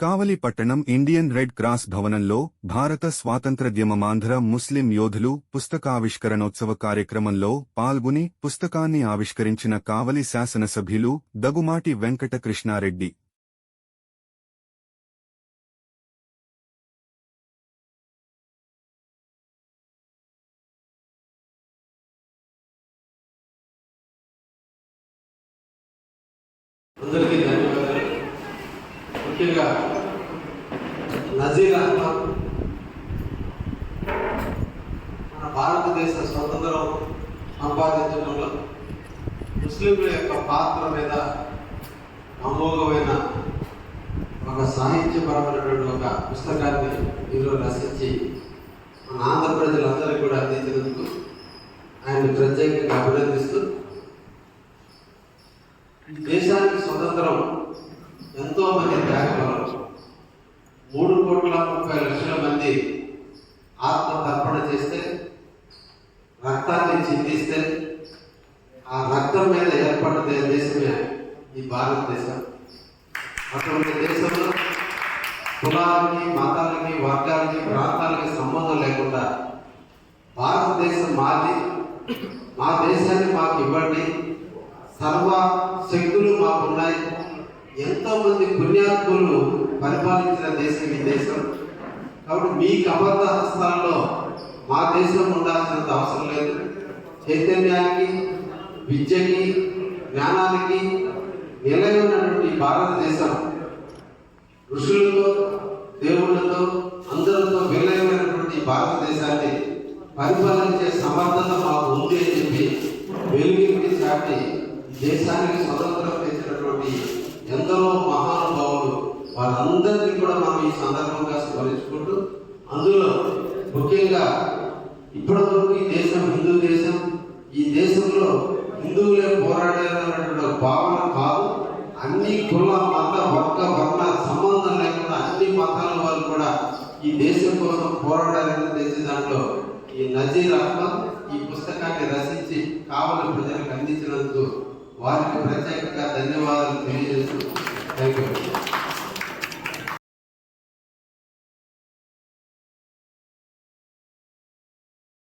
కావలి పట్టణం Indian red cross భవనంలో భారత స్వాతంత్ర్యోద్యమమాంధ్ర ముస్లిం యోధులు పుస్తకావిష్కరణోత్సవ కార్యక్రమంలో పాల్గొని పుస్తకాన్ని ఆవిష్కరించిన కావలి శాసనసభ్యులు దగుమాటి వెంకట కృష్ణారెడ్డి అందరికీ ధన్యవాదాలు. ముఖ్యంగా నజీర్ అహ్మద్ మన భారతదేశ స్వతంత్రం సంపాదించడంలో ముస్లింల యొక్క పాత్ర మీద అమోఘమైన ఒక సాహిత్యపరమైనటువంటి ఒక పుస్తకాన్ని ఈరోజు రచించి మన ఆంధ్ర ప్రజలందరికీ కూడా అందించినందుకు ఆయన ప్రత్యేకంగా అభినందిస్తూ దేశానికి స్వతంత్రం ఎంతో మంది త్యాగపరం మూడు కోట్ల ముప్పై లక్షల మంది ఆత్మ తర్పణ చేస్తే రక్తాన్ని చిందిస్తే ఆ రక్తం మీద ఏర్పడిన దేశమే ఈ భారతదేశం. అటువంటి దేశంలో కులాలకి మతాలకి వర్గాలకి ప్రాంతాలకి సంబంధం లేకుండా భారతదేశం మాది మా దేశాన్ని మాకు ఇవ్వండి సర్వ శక్తులు మాకున్నాయి. ఎంతో మంది పుణ్యాత్ములు పరిపాలించిన దేశం ఈ దేశం. కాబట్టి మీ అబద్ధ హస్తాల్లో మా దేశం ఉండాల్సినంత అవసరం లేదు. చైతన్యానికి విద్యకి జ్ఞానానికి నిలయమైనటువంటి భారతదేశం. ఋషులతో దేవుళ్ళతో అందరితో విలయమైనటువంటి భారతదేశాన్ని పరిపాలించే సమర్థత మాకు ఉంది అని చెప్పి వెలుగుకి చాటి దేశానికి స్వతంత్రం తెచ్చినటువంటి వారందరినీ కూడా మనం ఈ సందర్భంగా స్మరించుకుంటూ అందులో ముఖ్యంగా ఇప్పటివరకు ఈ దేశం హిందూ దేశం ఈ దేశంలో హిందువులే పోరాడారన్నటువంటి భావన కాదు. అన్ని కుల మత వర్గ వర్ణ సంబంధం లేకుండా అన్ని మతాల వాళ్ళు కూడా ఈ దేశం కోసం పోరాడాలని తెలిసి దాంట్లో ఈ నజీర్ అహ్మద్ ఈ పుస్తకాన్ని రచించి కావలి ప్రజలకు అందించినందుకు వారికి ప్రత్యేకంగా ధన్యవాదాలు తెలియజేస్తూ థ్యాంక్ యూ